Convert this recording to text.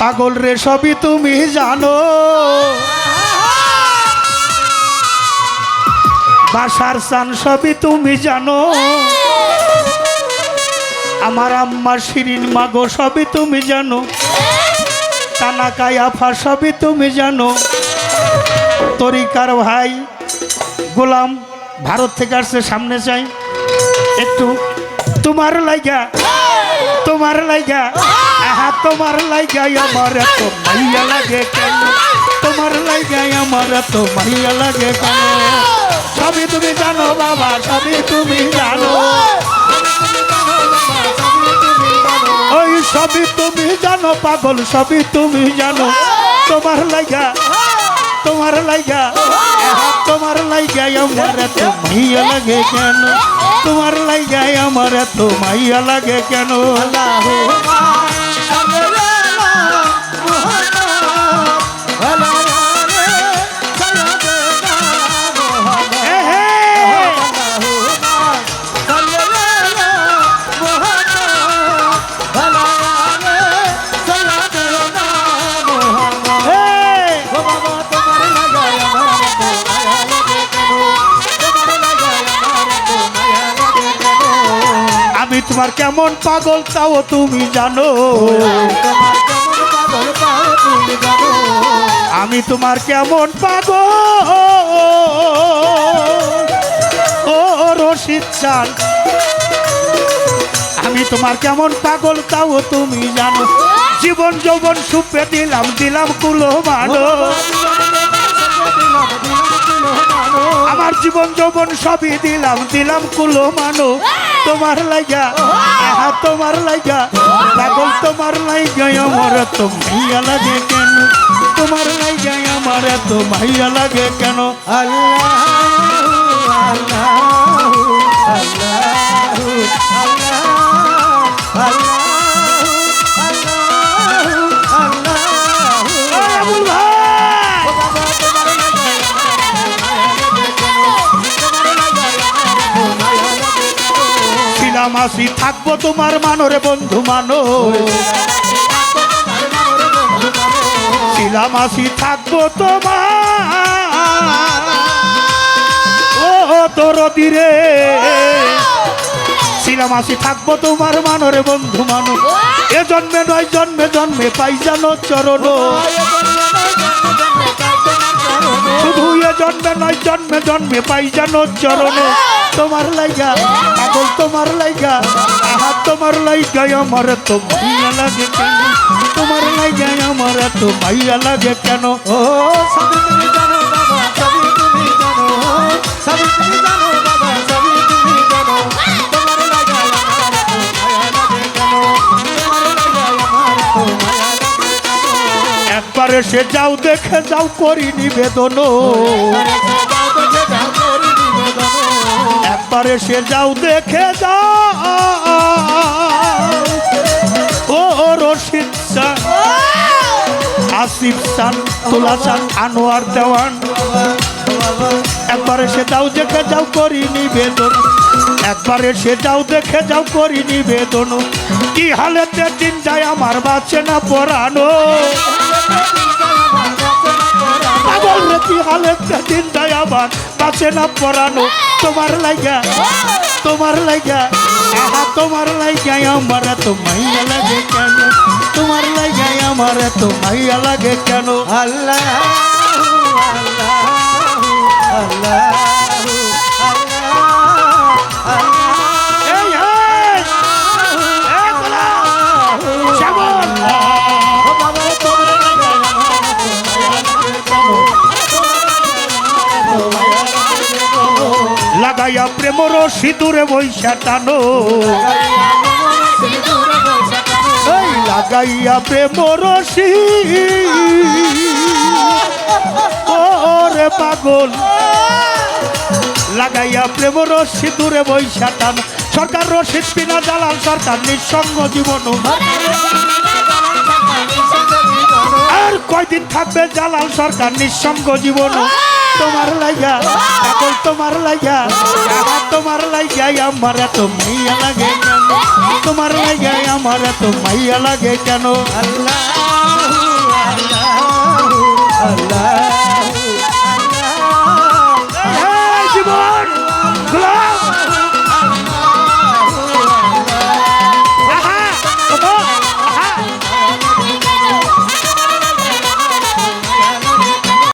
পাগল রে সবই তুমি জানো। বাসার সান সবই তুমি জানো। আমার আম্মা শিরিন, মাগো সবই তুমি জানো। তানাকাই আফা সবই তুমি জানো। তরিকার ভাই, গোলাম ভারত থেকে আসছে, সামনে চাই একটু তোমার লাইগা তোমার লাইগা। আহা, তোমার লাইগা আমার এত মাইয়া লাগে কেন? তোমার লাইগা আমার এত মাইয়া লাগে কেন? সবই তুমি জানো বাবা, সবই তুমি জানো। ওই সবই তুমি জানো পাগল, সবই তুমি জানো। তোমার লাইগা তোমার লাইগা তোমার লাইগা আমার এত মাইয়া লাগে কেন? তোমার লাইগা আমার এত মাইয়া লাগে কেন? সামনে তোমার কেমন পাগল তাও তুমি জানো। আমি তোমার কেমন পাগল। ও, রশিদ চান। আমি তোমার কেমন পাগল তাও তুমি জানো। জীবন যৌবন সুপে দিলাম দিলাম কুলো মানো জীবন যৌবন সবই দিলাম দিলাম কুলো মানো। তোমার লাইগা আহা তোমার লাইগা পাগল তোমার লাইগা আমার তো মাইয়া লাগে কেন? তোমার লাইগা আমার তো মাইয়া লাগে কেন? ওই আসি থাকব তোমার মানরে বন্ধু মানো ছিলাম আসি থাকব তোমার। ও তোর দিরে। ছিলাম আসি থাকব তোমার মানরে বন্ধু মানো এ জন্মে নয়, জন্মে জন্মে পাই জানো চরণ। জন্মে জন্মে পাই জানো চরণ। তোমার লাইগা পাগল তোমার লাইগা আহা তোমার লাইগা আমার তো মাইয়া লাগে কেন? তোমার লাইগা আমার তো মাইয়া লাগে কেন? ও সবই তুমি জানো বাবা সবই তুমি জানো। সবই তুমি জানো বাবা সবই তুমি জানো। তোমার লাগা আমার তো মায়া লাগে কেন? তোমার লাগা আমার তো মায়া লাগে একবার এসে যাও দেখে যাও করি নিবেদন একবার এসে যাও, দেখে যাও। ও রশিদ আসিফ চান তোলা চান আনোয়ার দেওয়ান। একবার এসে যাও, দেখে যাও, করি নিবেদন। একবার এসে যাও, দেখে যাও, করি নিবেদন। কি হালেতে দিন যায়, আমার বাঁচে না পড়ানো পাগল রে, কি হালেতে দিন যায় আমার বাঁচে না পড়ানো তোমার লাইগা তোমার লাইগা, আহা, তোমার লাইগা, আমার এত মাইয়া লাগে কেন? তোমার লাইগা, আমার এত মাইয়া লাগে কেন? আল্লাহ আল্লাহ আল্লাহ। লাগাইয়া প্রেমর সিঁদুরে বৈশা টানো। লাগাইয়া প্রেমর ওরে পাগল। লাগাইয়া প্রেমর সিঁদুরে বৈশা টানো। সরকার রশিদ বিনা জালাল সরকার নিঃসঙ্গ জীবন। আর কয়দিন থাকবে জালাল সরকার নিঃসঙ্গ জীবন। তোমার লাইয়া, পাগল তোমার লাইয়া, আমার তোমার লাইয়া, আমার এত মাইয়া লাগে কেন? তোমার লাইয়া, আমার এত মাইয়া লাগে কেন? আল্লাহ আল্লাহ আল্লাহ।